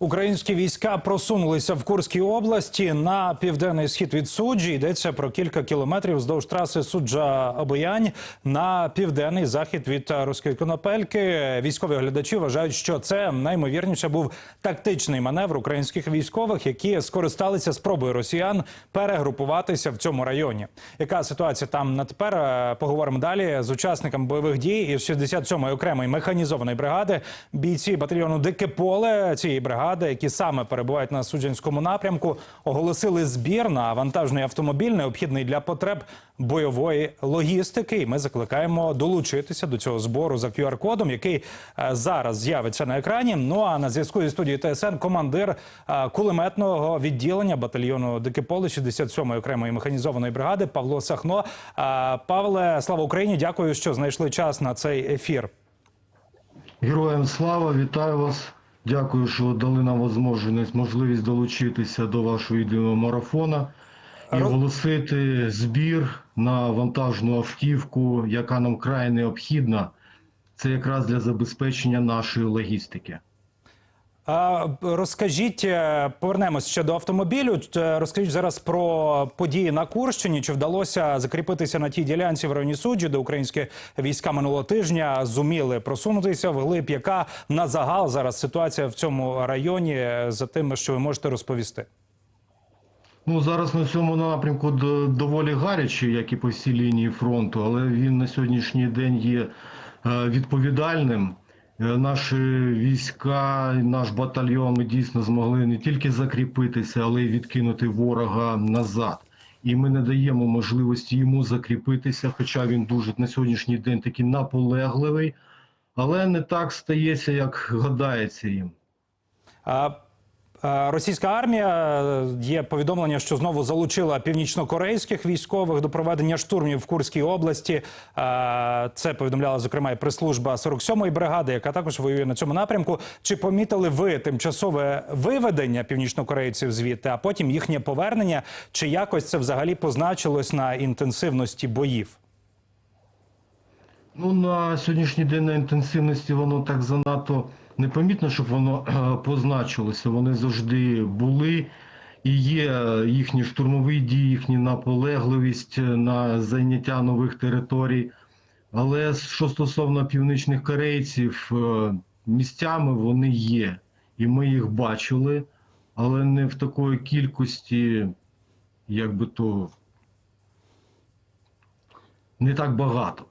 Українські війська просунулися в Курській області на південний схід від суджі. Йдеться про кілька кілометрів вздовж траси суджа обоянь на південний захід від руської конопельки. Військові глядачі вважають, що це наймовірніше був тактичний маневр українських військових, які скористалися спробою росіян перегрупуватися в цьому районі. Яка ситуація там на тепер? Е, Поговоримо далі з учасниками бойових дій із 67-ї окремої механізованої бригади. Бійці батальйону Дике поле цієї бригади, які саме перебувають на суджанському напрямку, оголосили збір на вантажний автомобіль, необхідний для потреб бойової логістики. І ми закликаємо долучитися до цього збору за QR-кодом, який е, зараз з'явиться на екрані. Ну а на зв'язку зі студією ТСН командир е, кулеметного відділення батальйону Дике поле 67-ї окремої механізованої бригади Павло Сахно. Е, Павле, слава Україні! Дякую, що знайшли час на цей ефір. Героям слава, вітаю вас. Дякую, що дали нам можливість, можливість долучитися до вашого відеомарафона і оголосити збір на вантажну автівку, яка нам край необхідна. Це якраз для забезпечення нашої логістики. Розкажіть, е, повернемось ще до автомобілю. Е, Розкажіть зараз про події на Курщині. Чи вдалося закріпитися на тій ділянці в районі суджі, де українські війська минулого тижня зуміли просунутися вглиб? Яка на загал зараз ситуація в цьому районі е, за тим, що ви можете розповісти? Ну зараз на цьому напрямку доволі гаряче, як і по всій лінії фронту, але він на сьогоднішній день є відповідальним. Е, Наші війська, наш батальйон ми дійсно змогли не тільки закріпитися, але й відкинути ворога назад. І ми не даємо можливості йому закріпитися, хоча він дуже на сьогоднішній день такий наполегливий, але не так стається, як гадається їм. А, Російська армія е, є повідомлення, що знову залучила північнокорейських військових до проведення штурмів в Курській області. Це повідомляла зокрема і прес-служба 47-ї бригади, яка також воює на цьому напрямку. Чи помітили ви тимчасове виведення північнокорейців звідти, а потім їхнє повернення? Чи якось це взагалі позначилось на інтенсивності боїв? Ну, на сьогоднішній день на інтенсивності воно так занадто непомітно, щоб воно е, позначилося. Вони завжди були і є їхні штурмові дії, їхня наполегливість на зайняття нових територій. Але що стосовно північних корейців, е, місцями вони є. І ми їх бачили, але не в такої кількості, як би то не так багато.